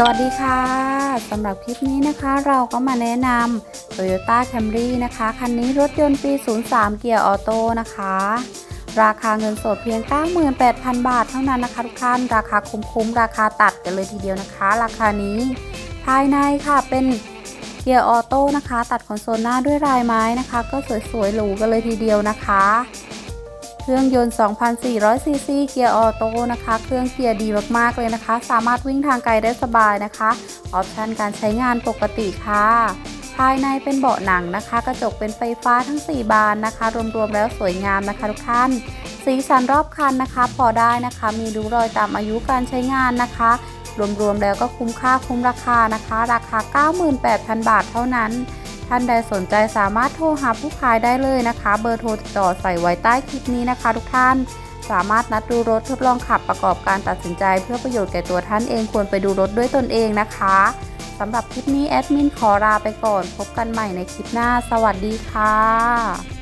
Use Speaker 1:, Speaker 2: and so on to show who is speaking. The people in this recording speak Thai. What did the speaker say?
Speaker 1: สวัสดีค่ะสำหรับคลิปนี้นะคะเราก็มาแนะนำ Toyota Camry นะคะ คันนี้รถยนต์ปี 03 เกียร์ออโต้นะคะ ราคาเงินสดเพียง 98,000 บาทเท่านั้นนะคะทุกท่านราคาคุ้มๆ ราคาตัดกันเลยทีเดียวนะคะ ราคานี้ ภายในค่ะเป็นเกียร์ออโต้นะคะ ตัดคอนโซลหน้าด้วยลายไม้นะคะ ก็สวยๆหรูกันเลยทีเดียวนะคะ เครื่องยนต์ 2,400 ซีซี เกียร์ออโต้นะคะ เครื่องเกียร์ดีมากๆเลยนะคะ สามารถวิ่งทางไกลได้สบายนะคะ ออปชันการใช้งานปกติค่ะ ภายในเป็นเบาะหนังนะคะ กระจกเป็นไฟฟ้าทั้ง 4 บานนะคะ รวมๆแล้วสวยงามนะคะทุกท่าน สีสันรอบคันนะคะ พอได้นะคะ มีริ้วรอยตามอายุการใช้งานนะคะ รวมๆแล้วก็คุ้มค่าคุ้มราคานะคะ ราคา 98,000 บาทเท่านั้น ท่านใดสนใจสามารถโทรหาผู้ขายได้เลยนะคะ เบอร์โทรติดต่อใส่ไว้ใต้คลิปนี้นะคะ ทุกท่านสามารถนัดดูรถทดลองขับประกอบการตัดสินใจ เพื่อประโยชน์แก่ตัวท่านเองควรไปดูรถด้วยตนเองนะคะสำหรับคลิปนี้แอดมินขอลาไปก่อน พบกันใหม่ในคลิปหน้า สวัสดีค่ะ